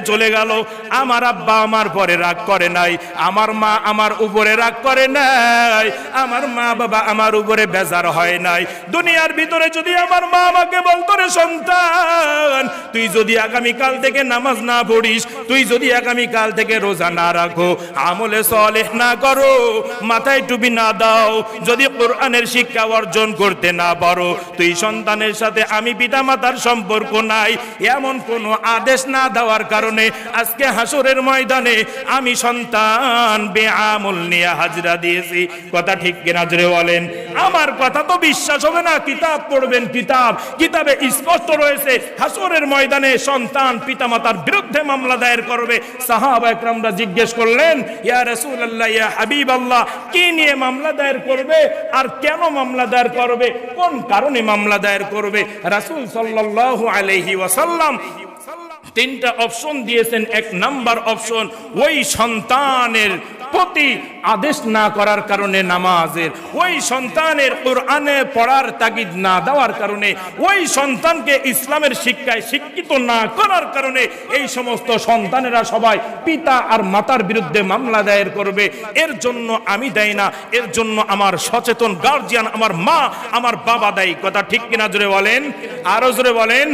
চলে গেল। আমার আব্বা আমার পরে রাগ করে নাই। আমার মা আমার উপরে রাগ করে নাই। আমার মা বাবা আমার উপরে বেজার হয় নাই। দুনিয়ার ভিতরে যদি আমার মা আমাকে বলতো রে সন্তান, তুই যদি আগামী কাল থেকে নামাজ না পড়িস, তুই যদি আগামী কাল থেকে রোজা না রাখো, আমলে সলেহ না করো, মাথায় টুপি না দাও, যদি কোরআনের শিক্ষা অর্জন করতে না পারো, তুই সন্তানের সাথে আমি পিতা মাতার সম্পর্ক নাই। এমন কোনো আদেশ না দেওয়ার কারণে আজকে হাসরের ময়দানে আমি সন্তান বেআমল নিয়ে হাজরা দিয়েছি। কথা ঠিক কিনা জোরে বলেন? আমার কথা তো বিশ্বাস হবে না। কিতাব পড়বেন কিতাব। কিতাবে স্পষ্ট রয়েছে হাসরের ময়দানে সন্তান পিতামাতার বিরুদ্ধে মামলা দায়ের করবে। সাহাবা একরামরা জিজ্ঞেস করলেন, ইয়া রাসূলুল্লাহ, ইয়া হাবিবাল্লাহ, কি নিয়ে মামলা দায়ের করবে? আর কেন মামলা দায়ের করবে? কোন কারণে মামলা দায়ের করবে? রাসূল সাল্লাল্লাহু আলাইহি ওয়াসাল্লাম তিনটা অপশন দিয়েছেন, এক নাম্বার অপশন ওই সন্তানের প্রতি আদেশ না করার কারণে নামাজের, ওই সন্তানের কোরআনে পড়ার তাগিদ না দেওয়ার কারণে, ওই সন্তানকে ইসলামের শিক্ষায় শিক্ষিত না করার কারণে এই সমস্ত সন্তানেরা সবাই পিতা আর মাতার বিরুদ্ধে মামলা দায়ের করবে। এর জন্য আমি দেয় না, এর জন্য আমার সচেতন গার্জিয়ান আমার মা, আমার বাবা দায়ী। কথা ঠিক কিনা জোরে বলেন? আরও জোরে বলেন?